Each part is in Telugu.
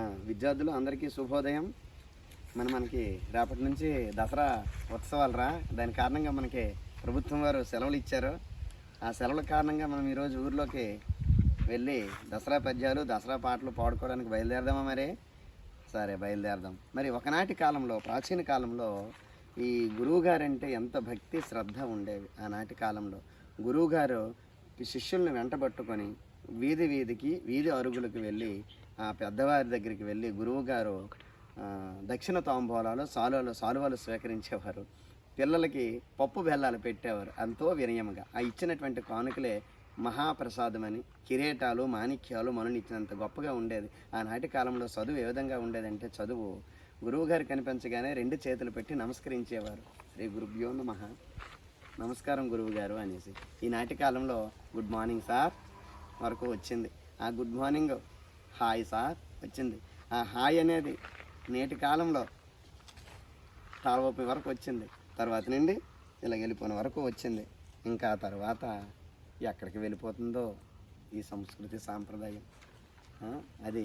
విద్యార్థులు అందరికీ శుభోదయం. మన మనకి రేపటి నుంచి దసరా ఉత్సవాలు రా. దాని కారణంగా మనకి ప్రభుత్వం వారు సెలవులు ఇచ్చారు. ఆ సెలవుల కారణంగా మనం ఈరోజు ఊర్లోకి వెళ్ళి దసరా పద్యాలు దసరా పాటలు పాడుకోవడానికి బయలుదేరదామా మరి? సరే బయలుదేరదాం. మరి ఒకనాటి కాలంలో ప్రాచీన కాలంలో ఈ గురువుగారంటే ఎంత భక్తి శ్రద్ధ ఉండేవి? ఆనాటి కాలంలో గురువుగారు ఈ శిష్యుల్ని వెంటబట్టుకొని వీధి వీధికి వీధి అరుగులకు వెళ్ళి ఆ పెద్దవారి దగ్గరికి వెళ్ళి గురువుగారు దక్షిణ తాంబూలాలు సాలువలు సాలువలు స్వీకరించేవారు. పిల్లలకి పప్పు బెల్లాలు పెట్టేవారు. ఎంతో వినయముగా ఆ ఇచ్చినటువంటి కానుకలే మహాప్రసాదమని కిరీటాలు మాణిక్యాలు మనల్ని ఇచ్చినంత గొప్పగా ఉండేది. ఆనాటి కాలంలో చదువు ఏ విధంగా ఉండేదంటే చదువు గురువుగారు కనిపించగానే రెండు చేతులు పెట్టి నమస్కరించేవారు. శ్రీ గురుభ్యో మహా నమస్కారం గురువు గారు అనేసి. ఈనాటి కాలంలో గుడ్ మార్నింగ్ సార్. వరకు వచ్చింది. ఆ గుడ్ మార్నింగ్ హాయ్ సార్ వచ్చింది. ఆ హాయ్ అనేది నేటి కాలంలో తాళవప్పి వరకు వచ్చింది. తర్వాత నుండి ఇలా వెళ్ళిపోయిన వరకు వచ్చింది. ఇంకా తర్వాత ఎక్కడికి వెళ్ళిపోతుందో ఈ సంస్కృతి సాంప్రదాయం. అది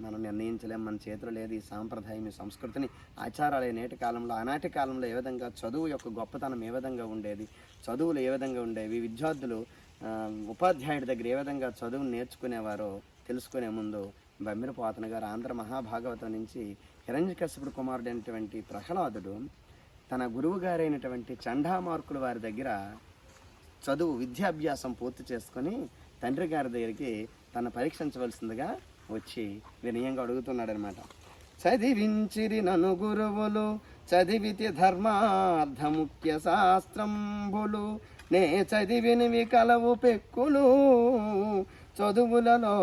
మనం నిర్ణయించలేం మన చేతిలో లేదు ఈ సాంప్రదాయం ఈ సంస్కృతిని. ఆచారాలు నేటి కాలంలో ఆనాటి కాలంలో ఏ విధంగా చదువు యొక్క గొప్పతనం ఏ విధంగా ఉండేది చదువులు ఏ విధంగా ఉండేవి విద్యార్థులు ఉపాధ్యాయుడి దగ్గర ఏ విధంగా చదువు నేర్చుకునేవారో తెలుసుకునే ముందు బమ్మిరపోతన గారు ఆంధ్ర మహాభాగవతం నుంచి హిరణ్యకశ్యపుడు కుమారుడు అయినటువంటి ప్రహ్లాదుడు తన గురువు గారైనటువంటి చండామార్కుల వారి దగ్గర చదువు విద్యాభ్యాసం పూర్తి చేసుకొని తండ్రి గారి దగ్గరికి తను పరీక్షించవలసిందిగా వచ్చి వినయంగా అడుగుతున్నాడనమాట చదివించిరి నను గురువులు చదివితి ధర్మార్థ ముఖ్య శాస్త్రంబులు నే చదివినవి కలవు పెక్కులు చదువులలో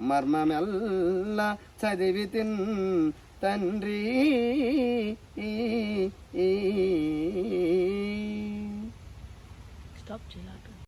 మర్మమెల్ల చదివితిన్ తండ్రి. స్టాప్ చేయాలి.